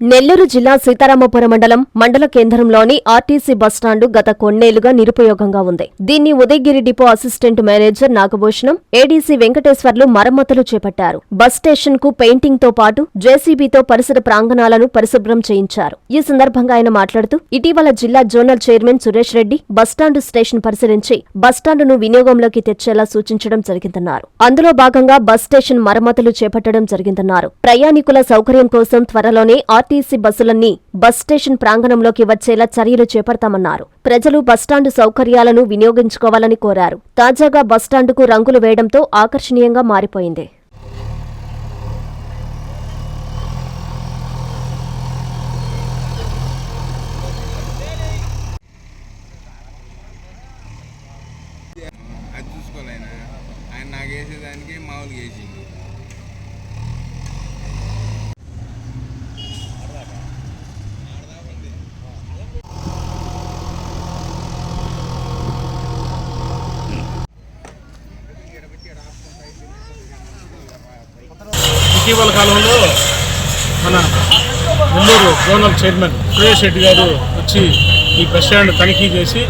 నెల్లూరు జిల్లా సీతారామపురం మండలం మండల కేంద్రంలోని ఆర్టీసీ బస్టాండు గత కొన్నేళ్ళుగా నిరుపయోగంగా ఉంది. దీన్ని Udayagiri depot assistant manager Nagabhushanam ADC Venkateswarlu మరమ్మతులు చేపట్టారు. బస్ స్టేషన్కు పెయింటింగ్తో పాటు జేసీబీతో పరిసర ప్రాంగణాలను పరిశుభ్రం చేయించారు. ఈ సందర్భంగా ఆయన మాట్లాడుతూ ఇటీవల జిల్లా zonal chairman Suresh Reddy bus stand station పరిశీలించి బస్టాండును వినియోగంలోకి తెచ్చేలా సూచించడం జరిగిందన్నారు. అందులో భాగంగా బస్ స్టేషన్ మరమ్మతులు చేపట్టడం జరిగిందన్నారు. ప్రయాణికుల సౌకర్యం కోసం త్వరలోనే ఆర్టీసీ బస్సులన్నీ బస్ స్టేషన్ ప్రాంగణంలోకి వచ్చేలా చర్యలు చేపడతామన్నారు. ప్రజలు బస్టాండు సౌకర్యాలను వినియోగించుకోవాలని కోరారు. తాజాగా బస్టాండుకు రంగులు వేయడంతో ఆకర్షణీయంగా మారిపోయింది. అది చూసుకోలేనా? ఆయన నాకు వేసేదానికి మామూలుగా వేసిండు. ఇటీవల కాలంలో మన నెల్లూరు జోనల్ చైర్మన్ సురేష్ రెడ్డి గారు వచ్చి ఈ బస్ స్టాండ్ తనిఖీ చేసి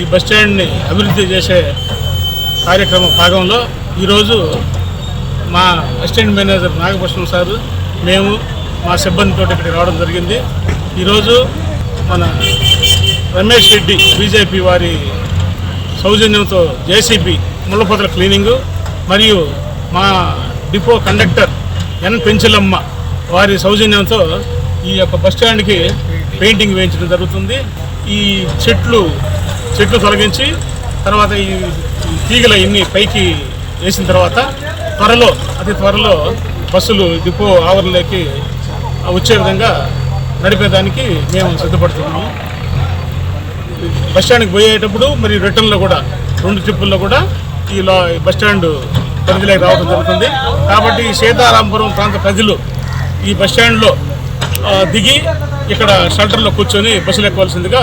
ఈ బస్ స్టాండ్ని అభివృద్ధి చేసే కార్యక్రమ భాగంలో ఈరోజు మా అసిస్టెంట్ మేనేజర్ నాగభూషణం సారు మేము మా సిబ్బందితో ఇక్కడికి రావడం జరిగింది. ఈరోజు మన రమేష్ రెడ్డి బీజేపీ వారి సౌజన్యంతో జేసీబీ ముళ్ళపొదల క్లీనింగు మరియు మా డిపో కండక్టర్ ఎన్ పెంచలమ్మ వారి సౌజన్యంతో ఈ యొక్క బస్ స్టాండ్కి పెయింటింగ్ వేయించడం జరుగుతుంది. ఈ చెట్లు చెట్లు తొలగించి తర్వాత ఈ తీగల ఇన్ని పైకి వేసిన తర్వాత త్వరలో అతి త్వరలో బస్సులు డిపో ఆవరణలోకి వచ్చే విధంగా నడిపేదానికి మేము సిద్ధపడుతున్నాము. బస్ పోయేటప్పుడు మరి రిటర్న్లో కూడా రెండు ట్రిప్పుల్లో కూడా ఈ లో బస్ స్టాండ్ పరిధిలోకి రావడం జరుగుతుంది. కాబట్టి ఈ సీతారాంపురం ప్రాంత ప్రజలు ఈ బస్ దిగి ఇక్కడ షెల్టర్లో కూర్చొని బస్సులు ఎక్కవలసిందిగా